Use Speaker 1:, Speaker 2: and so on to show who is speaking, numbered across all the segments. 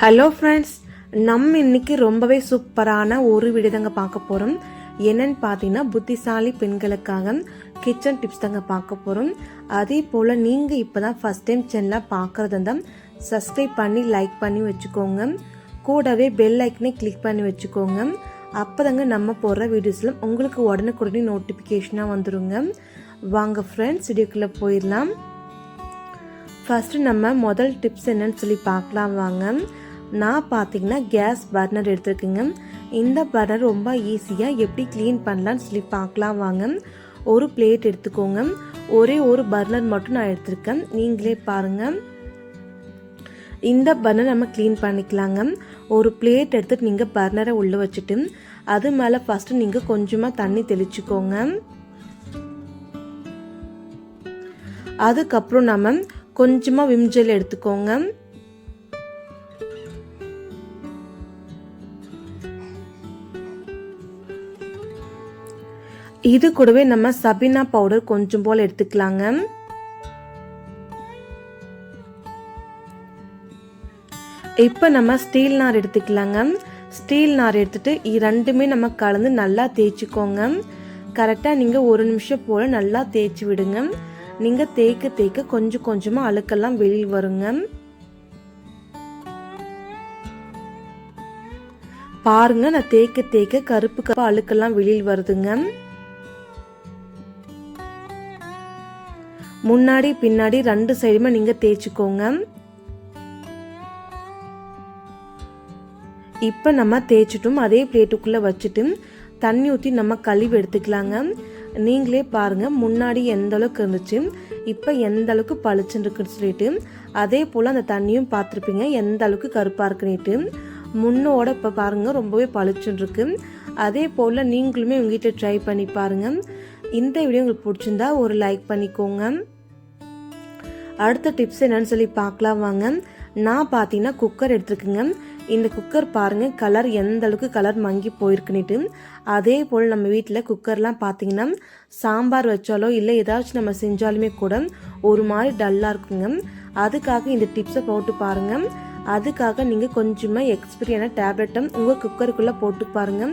Speaker 1: Hello friends நம்ம இன்னைக்கு ரொம்பவே சூப்பரான ஒரு விடுதங்க தாங்க பார்க்க போகிறோம் என்னன்னு பார்த்தீங்கன்னா புத்திசாலி பெண்களுக்காக கிச்சன் டிப்ஸ் தாங்க பார்க்க போகிறோம் அதே போல் நீங்கள் இப்போ தான் ஃபஸ்ட் டைம் சேனலாக பார்க்குறது தான் சப்ஸ்கிரைப் பண்ணி லைக் பண்ணி வச்சுக்கோங்க. கூடவே பெல் ஐக்கனே கிளிக் பண்ணி வச்சுக்கோங்க. அப்போ தாங்க நம்ம போடுற வீடியோஸில் உங்களுக்கு உடனுக்குடனே நோட்டிஃபிகேஷனாக வந்துடுங்க வாங்க ஃப்ரெண்ட்ஸ் வீடியோக்குள்ளே போயிடலாம். ஃபஸ்ட்டு நம்ம முதல் டிப்ஸ் என்னன்னு சொல்லி பார்க்கலாம் வாங்க. நான் பார்த்தீங்கன்னா கேஸ் பர்னர் எடுத்துருக்குங்க. இந்த பர்னர் ரொம்ப ஈஸியாக எப்படி க்ளீன் பண்ணலான்னு சொல்லி பார்க்கலாம் வாங்க. ஒரு பிளேட் எடுத்துக்கோங்க. ஒரே ஒரு பர்னர் மட்டும் நான் எடுத்திருக்கேன். நீங்களே பாருங்கள் இந்த பர்னர் நம்ம க்ளீன் பண்ணிக்கலாங்க. ஒரு பிளேட் எடுத்துகிட்டு நீங்கள் பர்னரை உள்ளே வச்சுட்டு அது மேலே ஃபஸ்ட்டு நீங்கள் கொஞ்சமாக தண்ணி தெளிச்சுக்கோங்க. அதுக்கப்புறம் நம்ம கொஞ்சமாக விம் ஜெல் எடுத்துக்கோங்க. இது கூடவே நம்ம சபினா பவுடர் கொஞ்சம் போல் எடுத்துக்கலாங்க. இப்போ நம்ம ஸ்டீல் நார் எடுத்துக்கலாங்க. ஸ்டீல் நார் எடுத்துட்டு ரெண்டுமே நம்ம கலந்து நல்லா தேய்ச்சிக்கோங்க. கரெக்டாக நீங்கள் ஒரு நிமிஷம் போல் நல்லா தேய்ச்சி விடுங்க. நீங்கள் தேய்க்க தேய்க்க கொஞ்சம் கொஞ்சமாக அழுக்கெல்லாம் வெளியில் வருங்க. பாருங்க நான் தேய்க்க தேய்க்க கருப்பு கருப்பு அழுக்கெல்லாம் வெளியில் வருதுங்க. முன்னாடி பின்னாடி ரெண்டு சைடுமே நீங்க தேய்ச்சிக்கோங்க. இப்போ நம்ம தேய்ச்சிட்டும். அதே பிளேட்டுக்குள்ளே வச்சுட்டு தண்ணி ஊற்றி நம்ம கழுவி எடுத்துக்கலாங்க. நீங்களே பாருங்க முன்னாடி எந்த அளவுக்கு இருந்துச்சு இப்போ எந்த அளவுக்கு பளிச்சுன்னு இருக்குன்னு சொல்லிட்டு அதே போல் அந்த தண்ணியும் பார்த்துருப்பீங்க எந்த அளவுக்கு கருப்பாக இருக்குன்னுட்டு. முன்னோட இப்போ பாருங்க ரொம்பவே பளிச்சுன்னு இருக்கு அதே போல் நீங்களுமே உங்ககிட்ட ட்ரை பண்ணி பாருங்க. இந்த வீடியோ உங்களுக்கு பிடிச்சிருந்தா ஒரு லைக் பண்ணிக்கோங்க. அடுத்த டிப்ஸ் என்னன்னு சொல்லி பார்க்கலாம் வாங்க. நான் பார்த்தீங்கன்னா குக்கர் எடுத்துருக்குங்க. இந்த குக்கர் பாருங்கள் கலர் எந்த அளவுக்கு கலர் மங்கி போயிருக்குன்னுட்டு. அதே போல் நம்ம வீட்டில் குக்கர்லாம் பார்த்தீங்கன்னா சாம்பார் வச்சாலோ இல்லை ஏதாச்சும் நம்ம செஞ்சாலுமே கூட ஒரு மாதிரி டல்லாக இருக்குங்க. அதுக்காக இந்த டிப்ஸை போட்டு பாருங்க. அதுக்காக நீங்கள் கொஞ்சமாக எக்ஸ்பீரியான டேப்லெட்டை உங்கள் குக்கருக்குள்ளே போட்டு பாருங்க.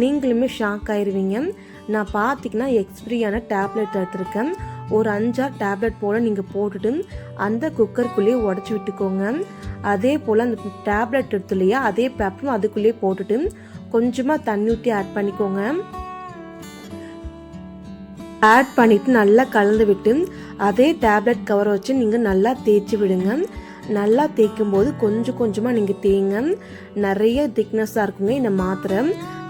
Speaker 1: நீங்களுமே ஷாக் ஆயிருவீங்க. நான் பார்த்தீங்கன்னா எக்ஸ்பிரியான டேப்லெட் எடுத்திருக்கேன். ஒரு அஞ்சாறு டேப்லெட் போல் நீங்கள் போட்டுட்டு அந்த குக்கருக்குள்ளேயே உடச்சி விட்டுக்கோங்க. அதே போல் அந்த டேப்லெட் எடுத்து இல்லையா அதே பேப்பரும் அதுக்குள்ளேயே போட்டுட்டு கொஞ்சமாக தண்ணி ஊற்றி ஆட் பண்ணிக்கோங்க. ஆட் பண்ணிவிட்டு நல்லா கலந்து விட்டு அதே டேப்லெட் கவரை வச்சு நீங்கள் நல்லா தேய்ச்சி விடுங்க. நல்லா தேய்க்கும் போது கொஞ்சம் கொஞ்சமாக நீங்கள் தேய்ங்க. நிறைய திக்னஸாக இருக்குங்க இந்த மாத்திரை.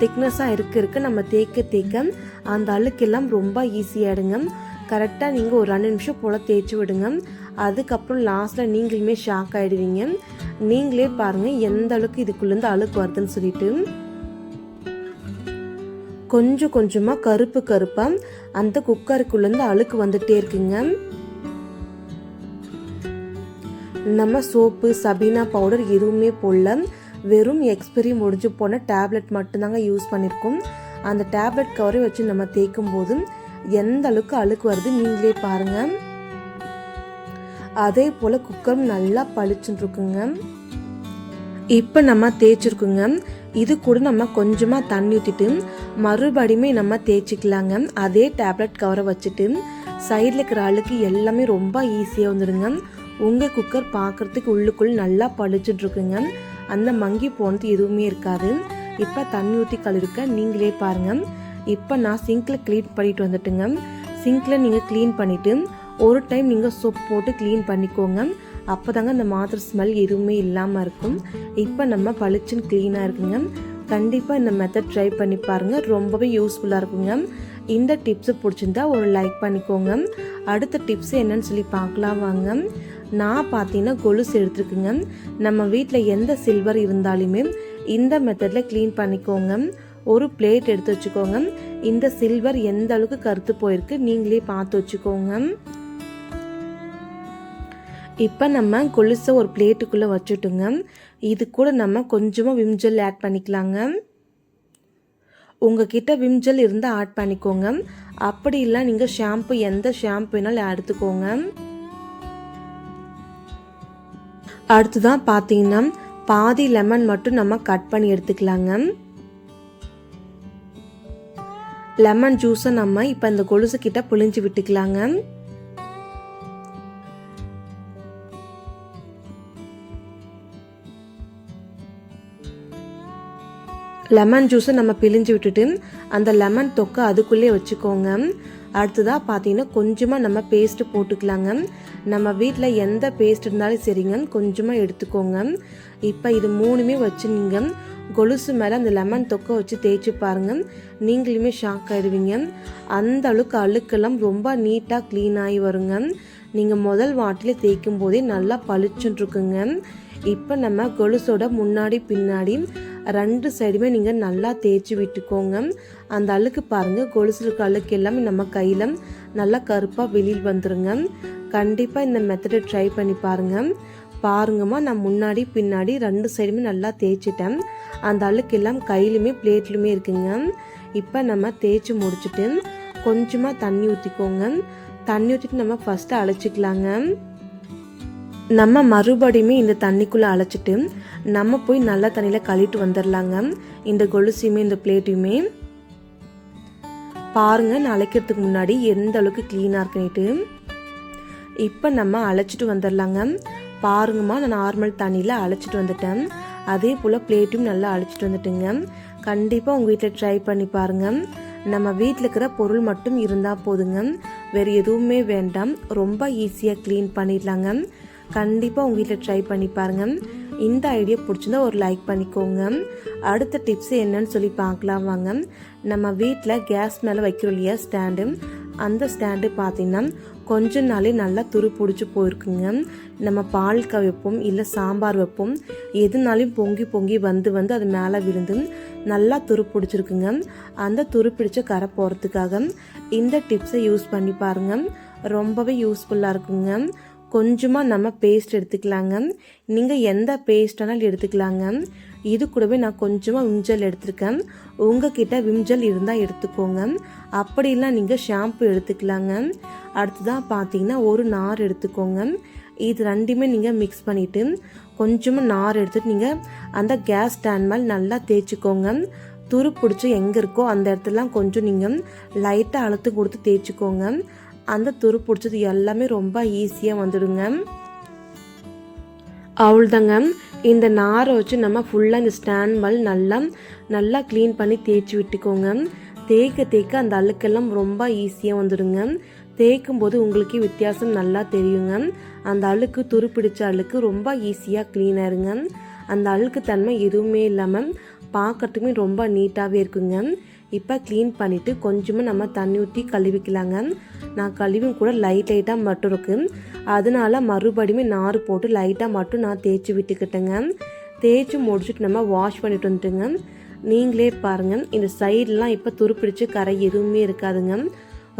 Speaker 1: திக்னஸாக இருக்க இருக்க நம்ம தேய்க்க தேய்க்க அந்த அழுக்கெல்லாம் ரொம்ப ஈஸியாகிடுங்க கரெக்டாக நீங்கள் ஒரு ரெண்டு நிமிஷம் போல் தேய்ச்சி விடுங்க. அதுக்கப்புறம் லாஸ்ட்டில் நீங்களுமே ஷாக் ஆகிடுவீங்க நீங்களே பாருங்கள் எந்த அளவுக்கு இதுக்குள்ளேருந்து அழுக்கு வருதுன்னு சொல்லிட்டு. கொஞ்சம் கொஞ்சமாக கருப்பு கருப்பாக அந்த குக்கருக்குள்ளேருந்து அழுக்கு வந்துகிட்டே இருக்குங்க. நம்ம சோப்பு சபீனா பவுடர் எதுவுமே போடல. வெறும் எக்ஸ்பெரி முடிஞ்சு போன டேப்லெட் மட்டும்தாங்க யூஸ் பண்ணியிருக்கோம் அந்த டேப்லெட் கவரை வச்சு நம்ம தேய்க்கும் போது எந்த அளவுக்கு அழுக்கு வருது நீங்களே பாருங்க. அதே போல் குக்கரும் நல்லா பளிச்சுன்னு இருக்குங்க இப்போ நம்ம தேய்ச்சிருக்குங்க. இது கூட நம்ம கொஞ்சமாக தண்ணி ஊற்றிட்டு மறுபடியுமே நம்ம தேய்ச்சிக்கலாங்க. அதே டேப்லெட் கவரை வச்சுட்டு சைடில் இருக்கிற அழுக்கு எல்லாமே ரொம்ப ஈஸியாக வந்துடுங்க. உங்கள் குக்கர் பார்க்குறதுக்கு உள்ளுக்குள் நல்லா பளிச்சுட்டு இருக்குங்க அந்த மங்கி போனது எதுவுமே இருக்காது. இப்போ தண்ணி ஊற்றி கழுவிருக்க நீங்களே பாருங்கள் இப்போ நான் சிங்கில் க்ளீன் பண்ணிட்டு வந்துட்டுங்க. சிங்கில் நீங்கள் க்ளீன் பண்ணிவிட்டு ஒரு டைம் நீங்கள் சோப் போட்டு க்ளீன் பண்ணிக்கோங்க. அப்போ தாங்க அந்த மாத்திரை ஸ்மெல் எதுவுமே இல்லாமல் இருக்கும். இப்போ நம்ம பளிச்சுன்னு க்ளீனாக இருக்குங்க. கண்டிப்பாக இந்த மெத்தட் ட்ரை பண்ணி பாருங்கள் ரொம்பவே யூஸ்ஃபுல்லாக இருக்குங்க. இந்த டிப்ஸு பிடிச்சிருந்தா ஒரு லைக் பண்ணிக்கோங்க. அடுத்த டிப்ஸ் என்னன்னு சொல்லி பார்க்கலாம் வாங்க. நான் பார்த்தீங்கன்னா கொலுசு எடுத்துருக்குங்க. நம்ம வீட்டில் எந்த சில்வர் இருந்தாலுமே இந்த மெத்தடில் க்ளீன் பண்ணிக்கோங்க. ஒரு பிளேட் எடுத்து வச்சுக்கோங்க. இந்த சில்வர் எந்த அளவுக்கு கருத்து போயிருக்கு நீங்களே பார்த்து வச்சுக்கோங்க. இப்போ நம்ம கொலுசை ஒரு பிளேட்டுக்குள்ளே வச்சுட்டுங்க. இது கூட நம்ம கொஞ்சமாக விம்ஜெல் ஆட் பண்ணிக்கலாங்க. உங்ககிட்ட விம்ஜெல் இருந்தால் ஆட் பண்ணிக்கோங்க. அப்படி இல்லை நீங்கள் ஷாம்பு எந்த ஷாம்பு வேணாலும் எடுத்துக்கோங்க. அடுத்ததான் பார்த்தீங்கன்னா பாதி லெமன் மட்டும் நம்ம கட் பண்ணி எடுத்துக்கலாங்க. லெமன் ஜூஸை நம்ம இப்போ இந்த கொலுசு கிட்ட புழிஞ்சு விட்டுக்கலாங்க. லெமன் ஜூஸை நம்ம பிழிஞ்சு விட்டுட்டு அந்த லெமன் தொக்கை அதுக்குள்ளே வச்சுக்கோங்க. அடுத்ததாக பார்த்தீங்கன்னா கொஞ்சமாக நம்ம பேஸ்ட்டு போட்டுக்கலாங்க. நம்ம வீட்டில் எந்த பேஸ்ட் இருந்தாலும் சரிங்க கொஞ்சமாக எடுத்துக்கோங்க. இப்போ இது மூணுமே வச்சு நீங்கள் கொலுசு மேலே அந்த லெமன் தொக்கை வச்சு தேய்ச்சி பாருங்க. நீங்களுமே ஷாக் ஆயிடுவீங்க. அந்த அளவுக்கு அழுக்கெல்லாம் ரொம்ப நீட்டாக க்ளீன் ஆகி வருங்க. நீங்கள் முதல் வாட்டிலே தேய்க்கும் போதே நல்லா பளிச்சுன்னு இருக்குங்க இப்போ நம்ம கொலுசோட முன்னாடி பின்னாடி ரெண்டு சைடுமே நீங்கள் நல்லா தேய்ச்சி விட்டுக்கோங்க. அந்த அழுக்கு பாருங்கள் கொலுசு இருக்க அழுக்கு எல்லாமே நம்ம கையில் நல்லா கருப்பாக வெளியில் வந்துருங்க. கண்டிப்பாக இந்த மெத்தடை ட்ரை பண்ணி பாருங்கள் பாருங்கம்மா நான் முன்னாடி பின்னாடி ரெண்டு சைடுமே நல்லா தேய்ச்சிட்டேன். அந்த அழுக்கு எல்லாம் கையிலுமே பிளேட்லையுமே இருக்குங்க. இப்போ நம்ம தேய்ச்சி முடிச்சுட்டு கொஞ்சமாக தண்ணி ஊற்றிக்கோங்க தண்ணி ஊற்றிட்டு நம்ம ஃபஸ்ட்டு அழைச்சிக்கலாங்க நம்ம மறுபடியுமே இந்த தண்ணிக்குள்ளே அழைச்சிட்டு நம்ம போய் நல்ல தண்ணியில் கழிட்டு வந்துடலாங்க இந்த கொலுசையுமே இந்த பிளேட்டையுமே பாருங்க நான் அழைக்கிறதுக்கு முன்னாடி எந்த அளவுக்கு க்ளீனாக இருக்குன்னுட்டு. இப்போ நம்ம அழைச்சிட்டு வந்துடலாங்க பாருங்கம்மா நான் நார்மல் தண்ணியில் அழைச்சிட்டு வந்துட்டேன். அதே போல் பிளேட்டும் நல்லா அழைச்சிட்டு வந்துட்டுங்க. கண்டிப்பாக உங்கள் வீட்டில் ட்ரை பண்ணி பாருங்கள் நம்ம வீட்டில் இருக்கிற பொருள் மட்டும் இருந்தால் போதுங்க. வேறு எதுவுமே வேண்டாம். ரொம்ப ஈஸியாக க்ளீன் பண்ணிடலாங்க. கண்டிப்பாக உங்கள் வீட்டில் ட்ரை பண்ணி பாருங்கள் இந்த ஐடியா பிடிச்சிருந்தா ஒரு லைக் பண்ணிக்கோங்க. அடுத்த டிப்ஸ் என்னன்னு சொல்லி பார்க்கலாம் வாங்க. நம்ம வீட்டில் கேஸ் மேலே வைக்கிறோம் இல்லையா ஸ்டாண்டு அந்த ஸ்டாண்டு பார்த்தீங்கன்னா கொஞ்ச நாளே நல்லா துரு பிடிச்சி போயிருக்குங்க. நம்ம பால் க வைப்போம் இல்லை சாம்பார் வைப்போம். எதுனாலையும் பொங்கி பொங்கி வந்து வந்து அது மேலே விழுந்து நல்லா துரு பிடிச்சிருக்குங்க. அந்த துரு பிடிச்ச கரை போகிறதுக்காக இந்த டிப்ஸை யூஸ் பண்ணி பாருங்கள் ரொம்பவே யூஸ்ஃபுல்லாக இருக்குங்க. கொஞ்சமாக நம்ம பேஸ்ட் எடுத்துக்கலாங்க. நீங்கள் எந்த பேஸ்ட் எடுத்துக்கலாங்க. இது கூடவே நான் கொஞ்சமாக விம்ஜல் எடுத்திருக்கேன். உங்ககிட்ட விம்ஜல் இருந்தால் எடுத்துக்கோங்க. அப்படிலாம் நீங்கள் ஷாம்பு எடுத்துக்கலாங்க. அடுத்ததாக பார்த்தீங்கன்னா ஒரு நார் எடுத்துக்கோங்க. இது ரெண்டுமே நீங்கள் மிக்ஸ் பண்ணிவிட்டு கொஞ்சமாக நார் எடுத்துட்டு நீங்கள் அந்த கேஸ் ஸ்டாண்ட் மேல் நல்லா தேய்ச்சிக்கோங்க. துரு பிடிச்சி எங்கே இருக்கோ அந்த இடத்துலலாம் கொஞ்சம் நீங்கள் லைட்டாக அழுத்து கொடுத்து தேய்ச்சிக்கோங்க. அந்த துரு பிடிச்சது எல்லாமே ரொம்ப ஈஸியாக வந்துடுங்க. அவ்வளோதாங்க இந்த நாரை வச்சு நம்ம ஃபுல்லாக இந்த ஸ்டாண்ட் மேல் நல்லா நல்லா க்ளீன் பண்ணி தேய்ச்சி விட்டுக்கோங்க. தேய்க்க தேய்க்க அந்த அழுக்கெல்லாம் ரொம்ப ஈஸியாக வந்துடுங்க. தேய்க்கும் போது உங்களுக்கு வித்தியாசம் நல்லா தெரியுங்க. அந்த அழுக்கு துருப்பிடிச்ச அழுக்கு ரொம்ப ஈஸியாக க்ளீன் ஆயிருங்க. அந்த அழுக்கு தன்மை எதுவுமே இல்லாமல் பார்க்கறதுக்குமே ரொம்ப நீட்டாகவே இருக்குங்க. இப்போ க்ளீன் பண்ணிவிட்டு கொஞ்சமாக நம்ம தண்ணி ஊற்றி கழுவிக்கலாங்க. நான் கழுவியும் கூட லைட் லைட்டாக மட்டும் இருக்கு. அதனால மறுபடியுமே நார் போட்டு லைட்டாக மட்டும் நான் தேய்ச்சி விட்டுக்கிட்டேங்க. தேய்ச்சி முடிச்சுட்டு நம்ம வாஷ் பண்ணிட்டு வந்துட்டுங்க. நீங்களே பாருங்கள் இந்த சைட்லாம் இப்போ துருப்பிடிச்சு கரை எதுவுமே இருக்காதுங்க.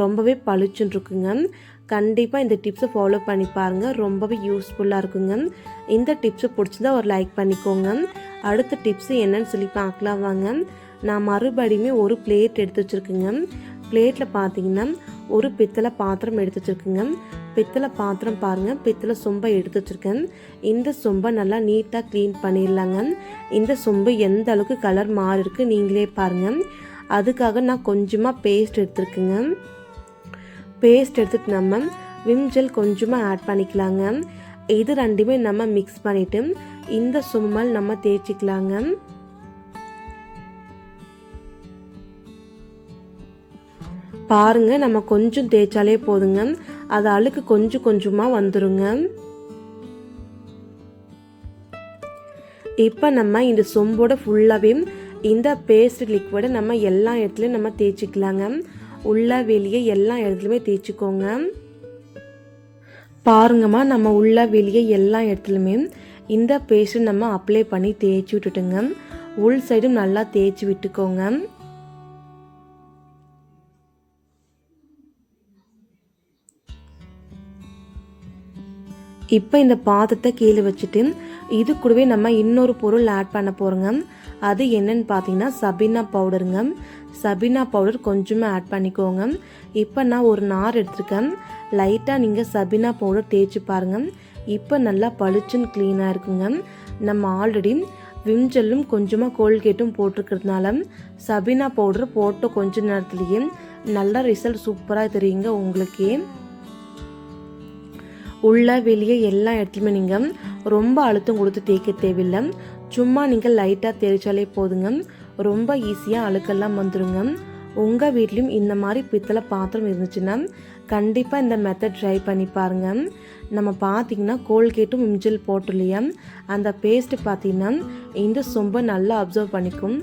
Speaker 1: ரொம்பவே பளிச்சுன்னு இருக்குங்க. கண்டிப்பாக இந்த டிப்ஸை ஃபாலோ பண்ணி பாருங்கள் ரொம்பவே யூஸ்ஃபுல்லாக இருக்குங்க. இந்த டிப்ஸை பிடிச்சிருந்தா ஒரு லைக் பண்ணிக்கோங்க. அடுத்த டிப்ஸு என்னன்னு சொல்லி பார்க்கலாம் வாங்க. நான் மறுபடியுமே ஒரு பிளேட் எடுத்து வச்சுருக்குங்க. பிளேட்டில் பார்த்தீங்கன்னா ஒரு பித்தளை பாத்திரம் எடுத்து வச்சுருக்குங்க. பித்தளை பாத்திரம் பாருங்கள் பித்தளை சொம்பை எடுத்து வச்சுருக்கேன். இந்த சொம்பை நல்லா நீட்டாக க்ளீன் பண்ணிடலாங்க. இந்த சொம்பு எந்த அளவுக்கு கலர் மாறி இருக்கு நீங்களே பாருங்கள் அதுக்காக நான் கொஞ்சமாக பேஸ்ட் எடுத்துருக்குங்க. பேஸ்ட் எடுத்துட்டு நம்ம விம் ஜெல் கொஞ்சமாக ஆட் பண்ணிக்கலாங்க. இது ரெண்டுமே நம்ம மிக்ஸ் பண்ணிவிட்டு இந்த சும்மல் நம்ம தேய்ச்சிக்கலாங்க. பாருங்க நம்ம கொஞ்சம் தேய்ச்சாலே போதுங்க. அது அழுக்கு கொஞ்சம் கொஞ்சமாக வந்துடுங்க இப்போ நம்ம இந்த சொம்போட ஃபுல்லாகவே இந்த பேஸ்ட் லிக்விடை நம்ம எல்லா இடத்துலையும் நம்ம தேய்ச்சிக்கலாங்க. உள்ள வெளியே எல்லா இடத்துலையுமே தேய்ச்சிக்கோங்க. பாருங்கம்மா நம்ம உள்ள வெளியே எல்லா இடத்துலையுமே இந்த பேஸ்ட்டு நம்ம அப்ளை பண்ணி தேய்ச்சி விட்டுட்டுங்க. உள் சைடும் நல்லா தேய்ச்சி விட்டுக்கோங்க. இப்போ இந்த பாதத்தை கீழே வச்சுட்டு இது கூடவே நம்ம இன்னொரு பொருள் ஆட் பண்ண போகிறோங்க அது என்னன்னு பார்த்தீங்கன்னா சபினா பவுடருங்க சபினா பவுடர் கொஞ்சமாக ஆட் பண்ணிக்கோங்க. இப்போ நான் ஒரு நார் எடுத்திருக்கேன். லைட்டாக நீங்கள் சபினா பவுடர் தேய்ச்சி பாருங்கள் இப்போ நல்லா பளிச்சுன்னு க்ளீனாக இருக்குங்க. நம்ம ஆல்ரெடி விம்ஜெல்லும் கொஞ்சமாக கோல்கேட்டும் போட்டிருக்கிறதுனால சபினா பவுடர் போட்ட கொஞ்ச நேரத்துலேயே நல்ல ரிசல்ட் சூப்பராக தெரியுங்க உங்களுக்கே. உள்ள வெளியே எல்லா இடத்துலையுமே நீங்கள் ரொம்ப அழுத்தம் கொடுத்து தேய்க்க தேவையில்லை. சும்மா நீங்கள் லைட்டாக தேய்ச்சாலே போதுங்க. ரொம்ப ஈஸியாக அழுக்கெல்லாம் வந்துருங்க. உங்கள் வீட்லேயும் இந்த மாதிரி பித்தளை பாத்திரம் இருந்துச்சுன்னா கண்டிப்பாக இந்த மெத்தட் ட்ரை பண்ணி பாருங்க. நம்ம பார்த்தீங்கன்னா கோல்கேட்டும் மிஞ்சல் போட்டோம் இல்லையா? அந்த பேஸ்ட் பார்த்தீங்கன்னா இந்த சொம்பை நல்லா அப்சர்வ் பண்ணிக்கும்.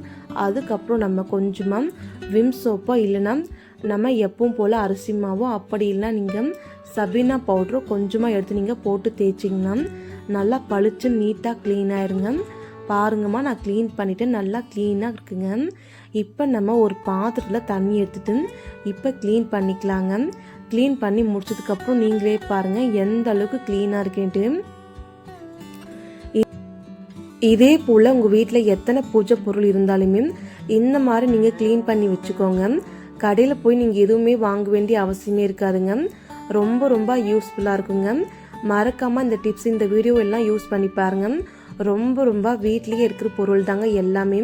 Speaker 1: அதுக்கப்புறம் நம்ம கொஞ்சமாக விம் சோப்போ இல்லைன்னா நம்ம எப்பவும் போல் அரிசி மாவோ அப்படி இல்லைன்னா நீங்கள் சபீனா பவுடரும் கொஞ்சமாக எடுத்து நீங்கள் போட்டு தேய்ச்சிங்கன்னா நல்லா பளிச்சு நீட்டாக க்ளீன் ஆயிருங்க. பாருங்கம்மா நான் க்ளீன் பண்ணிவிட்டு நல்லா க்ளீனாக இருக்குங்க. இப்போ நம்ம ஒரு பாத்திரத்தில் தண்ணி எடுத்துட்டு இப்போ க்ளீன் பண்ணிக்கலாங்க. க்ளீன் பண்ணி முடிச்சதுக்கப்புறம் நீங்களே பாருங்கள் எந்த அளவுக்கு க்ளீனாக இருக்குன்ட்டு. இதே போல் உங்கள் வீட்டில் எத்தனை பூஜை பொருள் இருந்தாலுமே இந்த மாதிரி நீங்கள் க்ளீன் பண்ணி வச்சுக்கோங்க. கடையில் போய் நீங்கள் எதுவுமே வாங்க வேண்டிய அவசியமே இருக்காதுங்க. ரொம்ப ரொம்ப யூஸ்ஃபுல்லாக இருக்குங்க. மறக்காமல் இந்த டிப்ஸ் இந்த வீடியோ எல்லாம் யூஸ் பண்ணி பாருங்க. ரொம்ப ரொம்ப வீட்லேயே இருக்கிற பொருள் தாங்க எல்லாமே.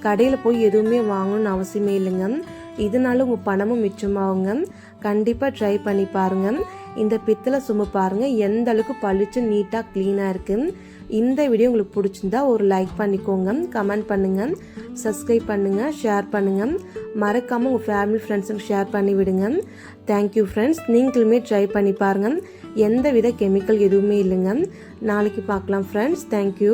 Speaker 1: கடையில் போய் எதுவுமே வாங்கணும்னு அவசியமே இல்லைங்க. இதனால உங்கள் பணமும் மிச்சமாகுங்க. கண்டிப்பாக ட்ரை பண்ணி பாருங்க. இந்த பித்தளை சும்மா பாருங்க. எந்த அளவுக்கு பளிச்சு நீட்டாக க்ளீனாக இருக்கு. இந்த வீடியோ உங்களுக்கு பிடிச்சிருந்தா ஒரு லைக் பண்ணிக்கோங்க. கமெண்ட் பண்ணுங்க. சப்ஸ்கிரைப் பண்ணுங்க. ஷேர் பண்ணுங்க. மறக்காமல் உங்கள் ஃபேமிலி ஃப்ரெண்ட்ஸுக்கு ஷேர் பண்ணி விடுங்க தேங்க்யூ ஃப்ரெண்ட்ஸ் நீங்களுமே ட்ரை பண்ணி பாருங்க. எந்த வித கெமிக்கல் எதுவுமே இல்லைங்க. நாளைக்கு பார்க்கலாம் ஃப்ரெண்ட்ஸ் தேங்க்யூ